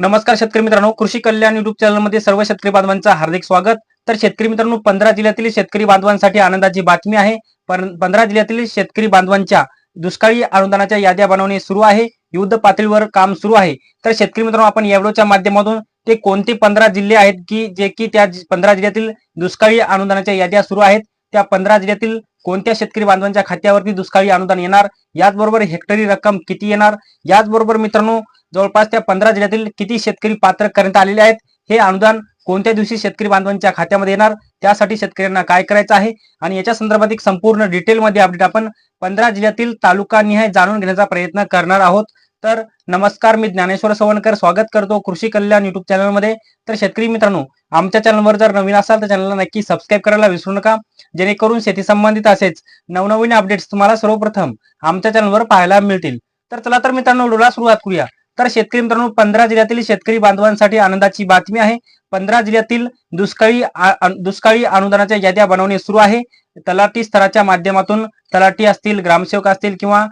नमस्कार शेतकरी मित्रांनो कृषी कल्याण युट्यूब चॅनलमध्ये सर्व शेतकरी बांधवांचं हार्दिक स्वागत. तर शेतकरी मित्रांनो पंधरा जिल्ह्यातील शेतकरी बांधवांसाठी आनंदाची बातमी आहे. पण- पंधरा जिल्ह्यातील शेतकरी बांधवांच्या दुष्काळी अनुदानाच्या याद्या बनवणे सुरू आहे. युद्ध पातळीवर काम सुरू आहे. तर शेतकरी मित्रांनो आपण या व्हिडिओच्या माध्यमातून ते कोणते पंधरा जिल्हे आहेत की जे की त्या पंधरा जिल्ह्यातील दुष्काळी अनुदानाच्या याद्या सुरू आहेत? त्या पंधरा जिल्ह्यातील कोणत्या शेतकरी बांधवांच्या खात्यावरती दुष्काळी अनुदान येणार? याचबरोबर हेक्टरी रक्कम किती येणार? याचबरोबर मित्रांनो जवळपास त्या पंधरा जिल्ह्यातील किती शेतकरी पात्र करण्यात आलेले आहेत हे अनुदान कोणत्या दिवशी शेतकरी बांधवांच्या खात्यामध्ये येणार त्यासाठी शेतकऱ्यांना काय करायचं आहे? आणि याच्या संदर्भात एक संपूर्ण डिटेलमध्ये अपडेट आपण पंधरा जिल्ह्यातील तालुकानिहाय जाणून घेण्याचा प्रयत्न करणार आहोत. तर नमस्कार मी ज्ञानेश्वर सवणकर स्वागत करतो कृषी कल्याण युट्यूब चॅनलमध्ये. तर शेतकरी मित्रांनो आमच्या चॅनलवर जर नवीन असाल तर चॅनलला नक्की सबस्क्राईब करायला विसरू नका. जेणेकरून शेती संबंधित असेच नवनवीन अपडेट्स तुम्हाला सर्वप्रथम आमच्या चॅनलवर पाहायला मिळतील. तर चला तर मित्रांनो डोळा सुरुवात करूया. तर शेतकरी मित्रांनो पंधरा जिल्ह्यातील शेतकरी बांधवांसाठी आनंदाची बातमी आहे. पंधरा जिल्ह्यातील दुष्काळी दुष्काळी अनुदानाच्या याद्या बनवणे सुरू आहे. तलाठी स्तराच्या माध्यमातून तलाठी असतील ग्रामसेवक असतील किंवा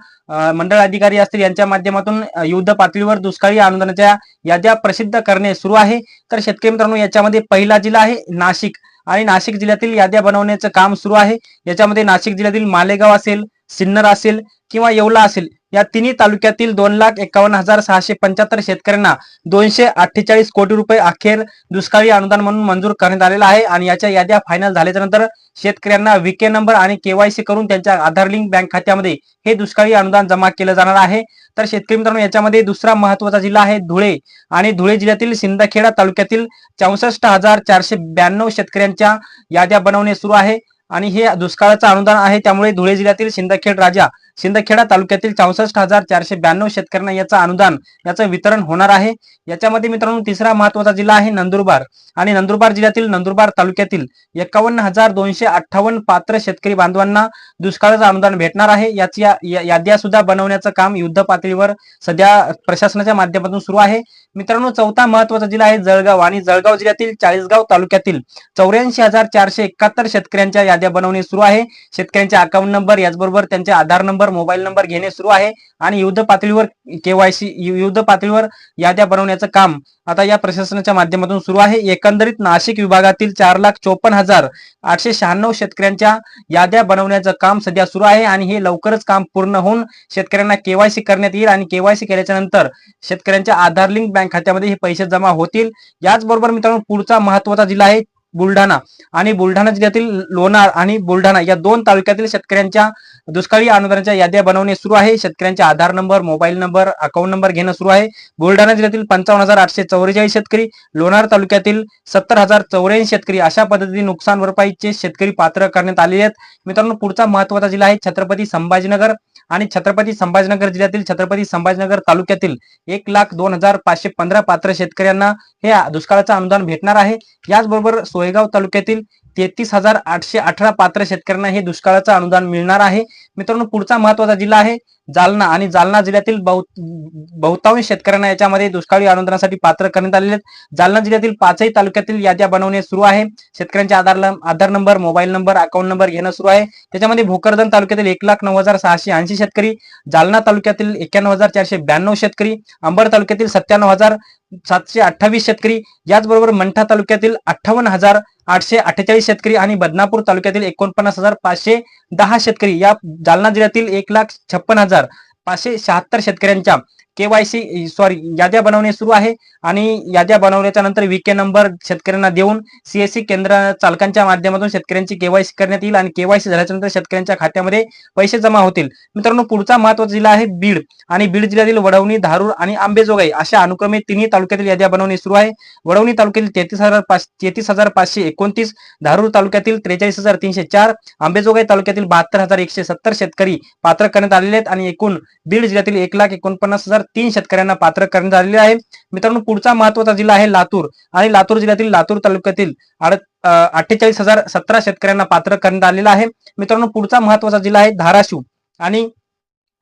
मंडळ अधिकारी असतील यांच्या माध्यमातून युद्ध पातळीवर दुष्काळी अनुदानाच्या याद्या प्रसिद्ध करणे सुरू आहे. तर शेतकरी मित्रांनो याच्यामध्ये पहिला जिल्हा आहे नाशिक. आणि नाशिक जिल्ह्यातील याद्या बनवण्याचं काम सुरू आहे. याच्यामध्ये नाशिक जिल्ह्यातील मालेगाव असेल सिन्नर असेल किंवा येवला असेल या तिन्ही तालुक्यातील दोन लाख एकावन्न हजार सहाशे पंच्याहत्तर शेतकऱ्यांना दोनशे अठ्ठेचाळीस कोटी रुपये अखेर दुष्काळी अनुदान म्हणून मंजूर करण्यात आलेला आहे. आणि याच्या याद्या फायनल झाल्याच्यानंतर शेतकऱ्यांना विके नंबर आणि केवायसी करून त्यांच्या आधार लिंक बँक खात्यामध्ये हे दुष्काळी अनुदान जमा केलं जाणार आहे. तर शेतकरी मित्रांनो याच्यामध्ये दुसरा महत्त्वाचा जिल्हा आहे धुळे. आणि धुळे जिल्ह्यातील सिंदखेडा तालुक्यातील चौसष्ट हजार चारशे ब्याण्णव शेतकऱ्यांच्या याद्या बनवणे सुरू आहे. आणि हे दुष्काळाचं अनुदान आहे त्यामुळे धुळे जिल्ह्यातील सिंदखेड राजा सिंदखेडा तालुक्यातील चौसष्ट हजार चारशे ब्याण्णव शेतकऱ्यांना याचं अनुदान याचं वितरण होणार आहे. याच्यामध्ये मित्रांनो तिसरा महत्त्वाचा जिल्हा आहे नंदुरबार. आणि नंदुरबार जिल्ह्यातील नंदुरबार तालुक्यातील एकावन्न हजार दोनशे अठ्ठावन्न पात्र शेतकरी बांधवांना दुष्काळाचं अनुदान भेटणार आहे. याची या- याद्या सुद्धा बनवण्याचं काम युद्ध पातळीवर सध्या प्रशासनाच्या माध्यमातून सुरू आहे. मित्रांनो चौथा महत्त्वाचा जिल्हा आहे जळगाव आणि जळगाव जिल्ह्यातील चाळीसगाव तालुक्यातील चौऱ्याऐंशी हजार चारशे एकाहत्तर शेतकऱ्यांच्या याद्या बनवणे सुरू आहे. शेतकऱ्यांचे अकाउंट नंबर याचबरोबर त्यांचे आधार नंबर मोबाईल नंबर घेणे सुरू आहे आणि युद्ध पातळीवर केवायसी युद्ध पातळीवर याद्या बनवण्याचं काम आता या प्रशासनाच्या माध्यमातून सुरू आहे. एकंदरीत नाशिक विभागातील चार लाख चोपन्न हजार आठशे शहाण्णव शेतकऱ्यांच्या याद्या बनवण्याचं काम सध्या सुरू आहे आणि हे लवकरच काम पूर्ण होऊन शेतकऱ्यांना केवायसी करण्यात येईल आणि केवायसी केल्याच्यानंतर शेतकऱ्यांच्या आधार लिंक बँक खात्यामध्ये हे पैसे जमा होतील. याचबरोबर मित्रांनो पुढचा महत्त्वाचा जिल्हा आहे बुलढाणा आणि बुलढाणा जिल्ह्यातील लोणार आणि बुलढाणा या दोन तालुक्यातील शेतकऱ्यांच्या दुष्काळी अनुदानाच्या याद्या बनवणे सुरू आहे. शेतकऱ्यांचे Aadhaar number mobile number account number घेणं सुरू आहे. बुलढाणा जिल्ह्यातील पंचावन्न हजार आठशे चौवेचाळीस शेतकरी लोणार तालुक्यातील सत्तर हजार चौऱ्याऐंशी शेतकरी अशा पद्धतीने नुकसान भरपाईचे शेतकरी पात्र करण्यात आलेले आहेत. मित्रांनो पुढचा महत्त्वाचा जिल्हा आहे छत्रपती संभाजीनगर आणि छत्रपती संभाजीनगर जिल्ह्यातील छत्रपती संभाजीनगर तालुक्यातील एक लाख दोन हजार पाचशे पंधरा पात्र शेतकऱ्यांना हे दुष्काळाचं अनुदान भेटणार आहे. याचबरोबर सोयगाव तालुक्यातील तेहतीस हजार आठशे अठरा पात्र शेतकऱ्यांना हे दुष्काळाचं अनुदान मिळणार आहे. मित्रांनो पुढचा महत्त्वाचा जिल्हा आहे जालना आणि जालना जिल्ह्यातील बहु- बहुतांश शेतकऱ्यांना याच्यामध्ये दुष्काळी अनुदानासाठी पात्र करण्यात आलेले आहेत. जालना जिल्ह्यातील पाचही तालुक्यातील याद्या बनवणे सुरू आहे. शेतकऱ्यांचे Aadhaar Aadhaar number mobile number account number घेणं सुरू आहे. त्याच्यामध्ये भोकरदन तालुक्यातील एक लाख नऊ हजार सहाशे ऐंशी शेतकरी जालना तालुक्यातील एक्क्याण्णव हजार चारशे ब्याण्णव शेतकरी अंबड तालुक्यातील सत्त्याण्णव हजार सातशे अठ्ठावीस शेतकरी याचबरोबर मंठा तालुक्यातील अठ्ठावन्न हजार आठशे अठ्ठेचाळीस शेतकरी आणि बदनापूर तालुक्यातील एकोणपन्नास हजार पाचशे दहा शेतकरी या जालना जिल्ह्यातील एक लाख छप्पन हजार पाचशे शहात्तर शेतकऱ्यांच्या केवायसी सॉरी याद्या बनवणे सुरू आहे आणि याद्या बनवल्याच्या नंतर विके नंबर शेतकऱ्यांना देऊन सीएससी केंद्र चालकांच्या माध्यमातून शेतकऱ्यांची केवायसी करण्यात येईल आणि केवायसी झाल्याच्यानंतर शेतकऱ्यांच्या खात्यामध्ये पैसे जमा होतील. मित्रांनो पुढचा महत्त्वाचा जिल्हा आहे बीड आणि बीड जिल्ह्यातील वडवणी धारूर आणि आंबेजोगाई अशा अनुक्रमे तिन्ही तालुक्यातील याद्या बनवणे सुरू आहे. वडवणी तालुक्यातील तेहतीस हजार पाच तेहतीस हजार पाचशे एकोणतीस धारूर तालुक्यातील त्रेचाळीस हजार तीनशे चार आंबेजोगाई तालुक्यातील बहात्तर हजार एकशे सत्तर शेतकरी पात्र करण्यात आलेले आहेत आणि एकूण बीड जिल्ह्यातील एक लाख एकोणपन्नास हजार तीन शेतकऱ्यांना पात्र करण्यात आलेले आहे. मित्रांनो पुढचा महत्त्वाचा जिल्हा आहे लातूर आणि लातूर जिल्ह्यातील लातूर तालुक्यातील अठ्ठेचाळीस हजार सतरा शेतकऱ्यांना पात्र करण्यात आलेला आहे. मित्रांनो पुढचा महत्त्वाचा जिल्हा आहे धाराशिव आणि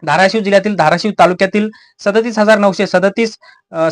धाराशिव जिल्ह्यातील धाराशिव तालुक्यातील सदतीस हजार नऊशे सदतीस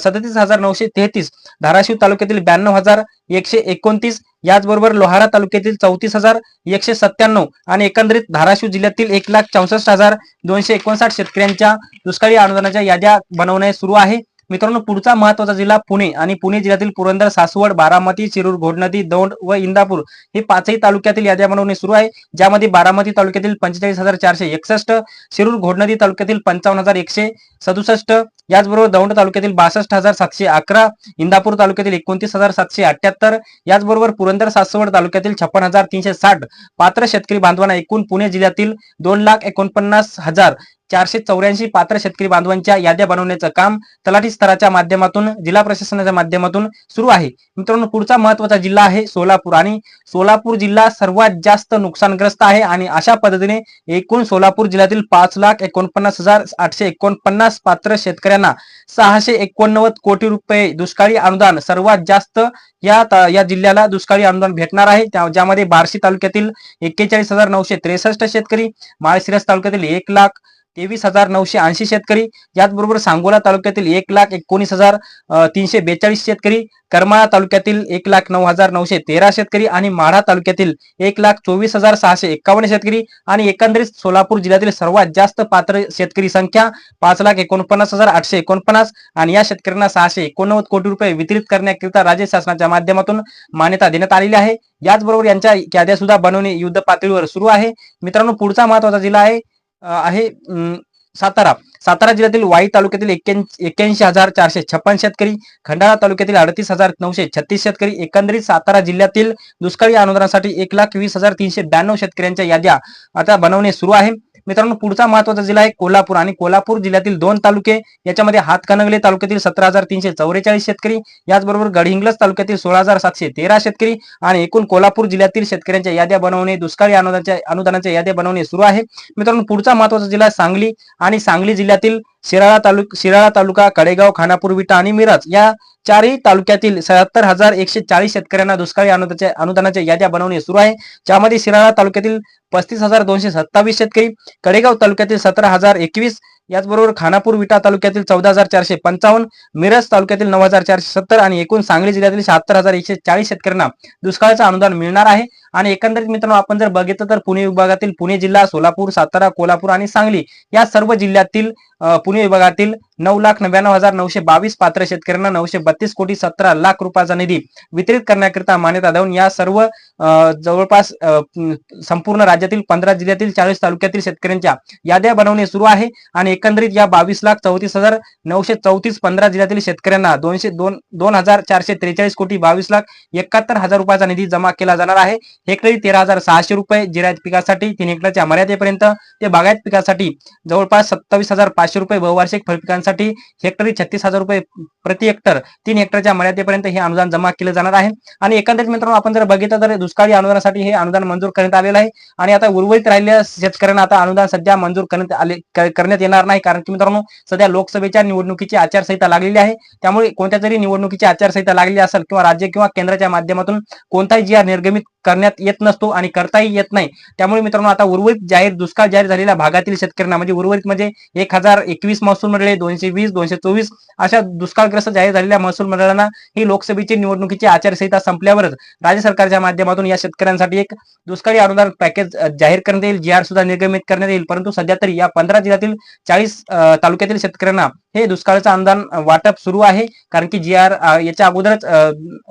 सदतीस हजार नऊशे तेहतीस धाराशिव तालुक्यातील ब्याण्णव हजार एकशे एकोणतीस याचबरोबर लोहारा तालुक्यातील चौतीस हजार एकशे सत्त्याण्णव आणि एकंदरीत धाराशिव जिल्ह्यातील एक लाख चौसष्ट हजार दोनशे एकोणसाठ शेतकऱ्यांच्या दुष्काळी अनुदानाच्या याद्या बनवणे सुरू आहे. मित्रांनो पुढचा महत्त्वाचा जिल्हा पुणे आणि पुणे जिल्ह्यातील पुरंदर सासवड बारामती शिरूर घोडनदी दौंड व इंदापूर हे पाचही तालुक्यातील याद्या बनवणे सुरू आहे ज्यामध्ये बारामती तालुक्यातील पंचेचाळीस हजार चारशे एकसष्ट शिरूर घोडनदी तालुक्यातील पंचावन्न हजार एकशे सदुसष्ट याचबरोबर दौंड तालुक्यातील बासष्ट हजार सातशे अकरा इंदापूर तालुक्यातील एकोणतीस हजार सातशे अठ्याहत्तर याचबरोबर पुरंदर सासवड तालुक्यातील छप्पन हजार तीनशे साठ पात्र शेतकरी बांधवांना एकूण पुणे जिल्ह्यातील दोन लाख एकोणपन्नास हजार चारशे चौऱ्याऐंशी पात्र शेतकरी बांधवांच्या याद्या बनवण्याचं काम तलाठी स्तराच्या माध्यमातून जिल्हा प्रशासनाच्या माध्यमातून सुरू आहे. मित्रांनो पुढचा महत्त्वाचा जिल्हा आहे सोलापूर आणि सोलापूर जिल्हा सर्वात जास्त नुकसानग्रस्त आहे आणि अशा पद्धतीने एकूण सोलापूर जिल्ह्यातील पाच लाख एकोणपन्नास हजार आठशे एकोणपन्नास पात्र शेतकऱ्यांना सहाशे एकोणनव्वद कोटी रुपये दुष्काळी अनुदान सर्वात जास्त या या जिल्ह्याला दुष्काळी अनुदान भेटणार आहे. ज्यामध्ये बार्शी तालुक्यातील एक्केचाळीस हजार नऊशे त्रेसष्ट शेतकरी माळशिरस तालुक्यातील एक लाख तेवीस हजार नऊशे ऐंशी शेतकरी याचबरोबर सांगोला तालुक्यातील एक लाख एकोणीस हजार तीनशे बेचाळीस शेतकरी करमाळा तालुक्यातील एक लाख नऊ हजार नऊशे तेरा शेतकरी आणि माढा तालुक्यातील एक लाख चोवीस हजार सहाशे एक्कावन्न शेतकरी आणि एकंदरीत सोलापूर जिल्ह्यातील सर्वात जास्त पात्र शेतकरी संख्या पाच लाख एकोणपन्नास हजार आठशे एकोणपन्नास आणि या शेतकऱ्यांना सहाशे एकोणनव्वद कोटी रुपये वितरित करण्याकरिता राज्य शासनाच्या माध्यमातून मान्यता देण्यात आलेली आहे. याचबरोबर यांच्या याद्या सुद्धा बनवणे युद्ध पातळीवर सुरू आहे. मित्रांनो पुढचा महत्त्वाचा जिल्हा आहे आहे सातारा. सातारा जिल्ह्यातील वाई तालुक्यातील एक्क्याऐंशी हजार चारशे छप्पन शेतकरी खंडाळा तालुक्यातील अडतीस हजार नऊशे छत्तीस शेतकरी एकंदरीत सातारा जिल्ह्यातील दुष्काळी अनुदानासाठी एक लाख वीस हजार तीनशे ब्याण्णव शेतकऱ्यांच्या याद्या आता बनवणे सुरू आहे. मित्रांनो पुढचा महत्त्वाचा जिल्हा आहे कोल्हापूर आणि कोल्हापूर जिल्ह्यातील दोन तालुके याच्यामध्ये हातकणंगले तालुक्यातील सतरा हजार तीनशे चौवेचाळीस शेतकरी याचबरोबर गडहिंग्लज तालुक्यातील सोळा हजार सातशे तेरा शेतकरी आणि एकूण कोल्हापूर जिल्ह्यातील शेतकऱ्यांच्या याद्या बनवणे दुष्काळी अनुदानाच्या अनुदानाच्या याद्या बनवणे सुरू आहे. मित्रांनो पुढचा महत्त्वाचा जिल्हा सांगली आणि सांगली जिल्ह्यातील शिराळा तालुक शिराळा तालुका कडेगाव खानापूर विटा आणि मिरज या चारही तालुक्यातील सत्तर हजार एकशे चाळीस शेतकऱ्यांना दुष्काळी अनुदानाच्या अनुदानाच्या याद्या बनवणे सुरू आहे. ज्यामध्ये शिराळा तालुक्यातील पस्तीस हजार दोनशे सत्तावीस शेतकरी कडेगाव तालुक्यातील सतरा हजार एकवीस याचबरोबर खानापूर विटा तालुक्यातील चौदा हजार चारशे पंचावन्न मिरज तालुक्यातील नऊ हजार चारशे सत्तर आणि एकूण सांगली जिल्ह्यातील शहात्तर हजार एकशे चाळीस शेतकऱ्यांना दुष्काळाचं अनुदान मिळणार आहे. आणि एकंदरीत मित्रांनो आपण जर बघितलं तर पुणे विभागातील पुणे जिल्हा सोलापूर सातारा कोल्हापूर आणि सांगली या सर्व जिल्ह्यातील पुणे विभागातील नऊ लाख नव्याण्णव हजार नऊशे बावीस पात्र शेतकऱ्यांना नऊशे बत्तीस कोटी सतरा लाख रुपयाचा निधी वितरित करण्याकरिता मान्यता देऊन या सर्व जवळपास संपूर्ण राज्यातील पंधरा जिल्ह्यातील चाळीस तालुक्यातील शेतकऱ्यांच्या याद्या बनवणे सुरू आहे आणि एकंदरीत या बावीस लाख चौतीस हजार नऊशे चौतीस पंधरा जिल्ह्यातील शेतकऱ्यांना दोनशे दोन दोन हजार चारशे त्रेचाळीस कोटी बावीस लाख एकाहत्तर हजार रुपयाचा निधी जमा केला जाणार आहे. हेक्टरी तेरा हजार सहाशे रुपये जिरायत पिकासाठी तीन हेक्टरच्या मर्यादेपर्यंत ते बागायत पिकासाठी जवळपास सत्तावीस हजार पाचशे रुपये बहुवार्षिक फळपिकांसाठी हेक्टरी छत्तीस हजार रुपये प्रति हेक्टर तीन हेक्टरच्या मर्यादेपर्यंत हे अनुदान जमा केलं जाणार आहे. आणि एकंदरीत मित्रांनो आपण जर बघितलं तर दुष्काळी अनुदानासाठी हे अनुदान मंजूर करण्यात आलेलं आहे. आणि आता उर्वरित राहिलेल्या शेतकऱ्यांना आता अनुदान सध्या मंजूर करण्यात आले करण्यात येणार नाही. कारण की मित्रांनो सध्या लोकसभेच्या निवडणुकीची आचारसंहिता लागलेली आहे. त्यामुळे कोणत्या तरी निवडणुकीची आचारसंहिता लागलेली असेल किंवा राज्य किंवा केंद्राच्या माध्यमातून कोणताही जी आर निर्गमित करण्यात येत नसतो आणि करताही येत नाही. त्यामुळे मित्रांनो आता उर्वरित जाहीर दुष्काळ जाहीर झालेल्या भागातील शेतकऱ्यांना म्हणजे उर्वरित म्हणजे एक हजार एकवीस महसूल मंडळे दोनशे वीस दोनशे चोवीस अशा दुष्काळग्रस्त जाहीर झालेल्या महसूल मंडळांना ही लोकसभेची निवडणुकीची आचारसंहिता संपल्यावरच राज्य सरकारच्या माध्यमातून या शेतकऱ्यांसाठी एक दुष्काळी अनुदान पॅकेज जाहीर करण्यात येईल. जी आर सुद्धा निर्गमित करण्यात येईल. परंतु सध्या तरी या पंधरा जिल्ह्यातील चाळीस तालुक्यातील शेतकऱ्यांना हे दुष्काळाचं अनुदान वाटप सुरू आहे. कारण की जी आर याच्या अगोदरच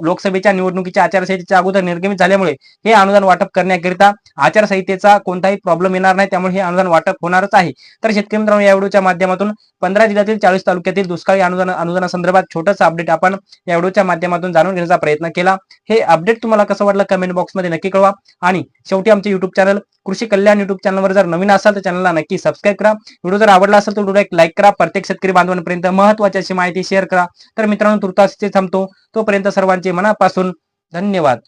लोकसभेच्या निवडणुकीच्या आचारसंहितेच्या अगोदर निर्गमित झाल्यामुळे हे अनुदान वाटप करण्याकरिता आचारसंहितेचा कोणताही प्रॉब्लेम येणार नाही त्यामुळे हे अनुदान वाटप होणारच आहे. तर शेतकरी मित्रांनो या व्हिडिओच्या माध्यमातून पंधरा जिल्ह्यातील चाळीस तालुक्यातील दुष्काळी अनुदान अनुदानासंदर्भात छोटंसं अपडेट आपण या व्हिडिओच्या माध्यमातून जाणून घेण्याचा प्रयत्न केला. हे अपडेट तुम्हाला कसं वाटलं कमेंट बॉक्समध्ये नक्की कळवा. आणि शेवटी आमचे युट्यूब चॅनल कृषी कल्याण युट्यूब चॅनलवर जर नवीन असाल तर चॅनलला नक्की सबस्क्राईब करा. व्हिडिओ जर आवडला असेल तर व्हिडिओ एक लाईक करा. प्रत्येक शेतकरी बांधवांपर्यंत महत्वाची अशी माहिती शेअर करा. तर मित्रांनो तुर्तास थांबतो. तोपर्यंत सर्वांचे मनापासून धन्यवाद.